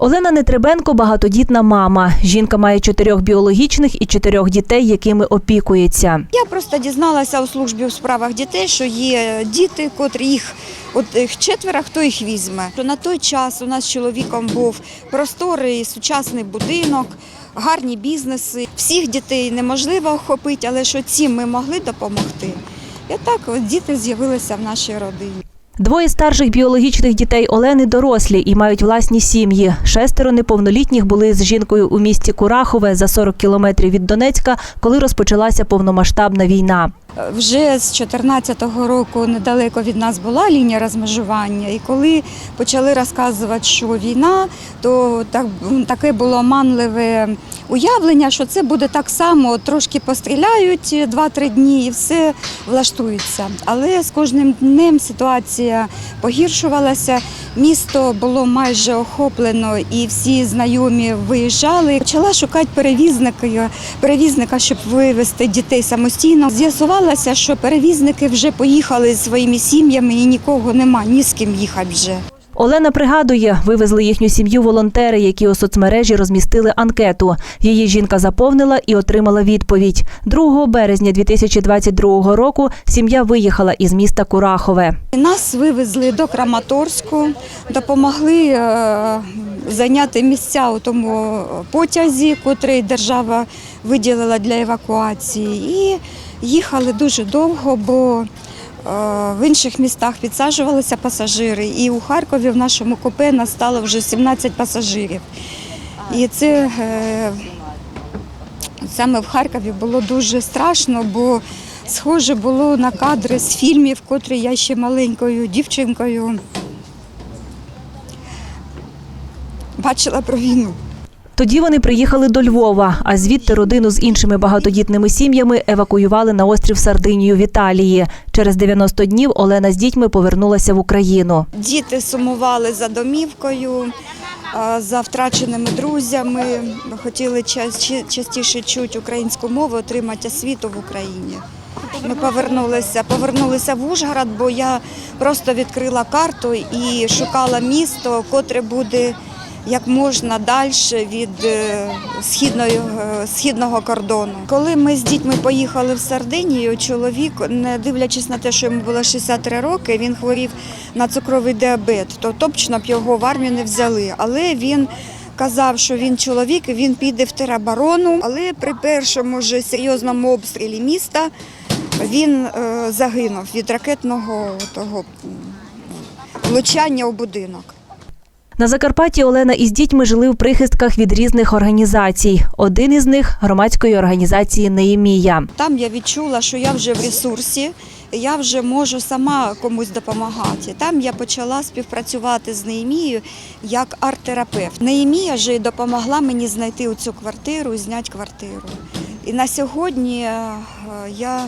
Олена Нетребенко багатодітна мама. Жінка має чотирьох біологічних і чотирьох дітей, якими опікується. Я просто дізналася у службі у справах дітей, що є діти, котрі їх от їх четверо, хто їх візьме. На той час у нас з чоловіком був просторий сучасний будинок, гарні бізнеси. Всіх дітей неможливо охопити, але що цим ми могли допомогти. І так от діти з'явилися в нашій родині. Двоє старших біологічних дітей Олени дорослі і мають власні сім'ї. Шестеро неповнолітніх були з жінкою у місті Курахове за 40 кілометрів від Донецька, коли розпочалася повномасштабна війна. Вже з 2014 року недалеко від нас була лінія розмежування, і коли почали розказувати, що війна, то так, таке було манливе уявлення, що це буде так само, трошки постріляють 2-3 дні і все влаштується. Але з кожним днем ситуація погіршувалася. Місто було майже охоплено, і всі знайомі виїжджали. Почала шукати перевізника, перевізника, щоб вивезти дітей самостійно. З'ясувалося, що перевізники вже поїхали зі своїми сім'ями і нікого нема, ні з ким їхати вже. Олена пригадує, вивезли їхню сім'ю волонтери, які у соцмережі розмістили анкету. Її жінка заповнила і отримала відповідь. 2 березня 2022 року сім'я виїхала із міста Курахове. Нас вивезли до Краматорську, допомогли е, зайняти місця у тому потязі, котрий держава виділила для евакуації. І їхали дуже довго, бо в інших містах підсаджувалися пасажири. І у Харкові в нашому купе нас стало вже 17 пасажирів. І це е, саме в Харкові було дуже страшно, бо схоже було на кадри з фільмів, котрі я ще маленькою дівчинкою бачила про війну. Тоді вони приїхали до Львова, а звідти родину з іншими багатодітними сім'ями евакуювали на острів Сардинію в Італії. Через 90 днів Олена з дітьми повернулася в Україну. Діти сумували за домівкою, за втраченими друзями, хотіли ча- частіше чути українську мову, отримати освіту в Україні. Ми повернулися, повернулися в Ужгород, бо я просто відкрила карту і шукала місто, котре буде як можна далі від е, східної, е, східного кордону. Коли ми з дітьми поїхали в Сардинію, чоловік, не дивлячись на те, що йому було 63 роки, він хворів на цукровий діабет, то точно б його в армію не взяли. Але він казав, що він чоловік, він піде в тероборону. Але при першому ж серйозному обстрілі міста він е, загинув від ракетного того влучання у будинок. На Закарпатті Олена із дітьми жили в прихистках від різних організацій. Один із них громадської організації Неємія. Там я відчула, що я вже в ресурсі, я вже можу сама комусь допомагати. Там я почала співпрацювати з Неємією як арт-терапевт. Неємія ж допомогла мені знайти цю квартиру і зняти квартиру. І на сьогодні е, я,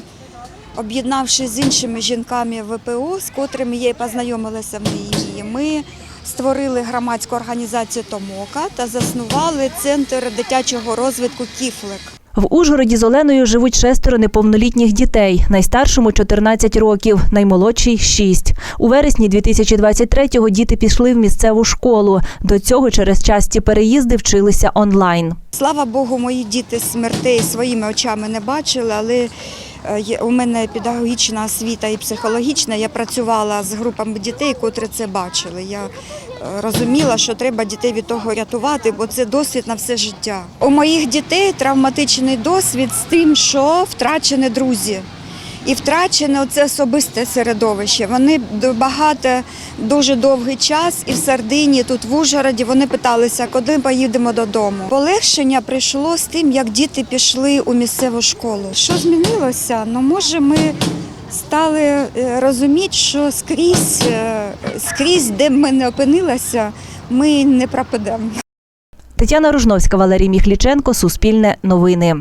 об'єднавшись з іншими жінками ВПО, з котрими я познайомилася в Неємії, ми створили громадську організацію Томока та заснували центр дитячого розвитку Кіфлик. В Ужгороді з Оленою живуть шестеро неповнолітніх дітей. Найстаршому 14 років, наймолодший 6. У вересні 2023-го діти пішли в місцеву школу. До цього через часті переїзди вчилися онлайн. Слава Богу, мої діти смертей своїми очами не бачили, але у мене педагогічна освіта і психологічна. Я працювала з групами дітей, котрі це бачили. Я е, розуміла, що треба дітей від того рятувати, бо це досвід на все життя. У моїх дітей травматичний досвід з тим, що втрачені друзі. І втрачене оце особисте середовище. Вони багато, дуже довгий час і в Сардині, тут в Ужгороді, вони питалися, коли поїдемо додому. Полегшення прийшло з тим, як діти пішли у місцеву школу. Що змінилося? Ну, може, ми стали е, розуміти, що скрізь, е, скрізь, де б ми не опинилися, ми не пропадемо. Тетяна Ружновська, Валерій Міхліченко, Суспільне новини.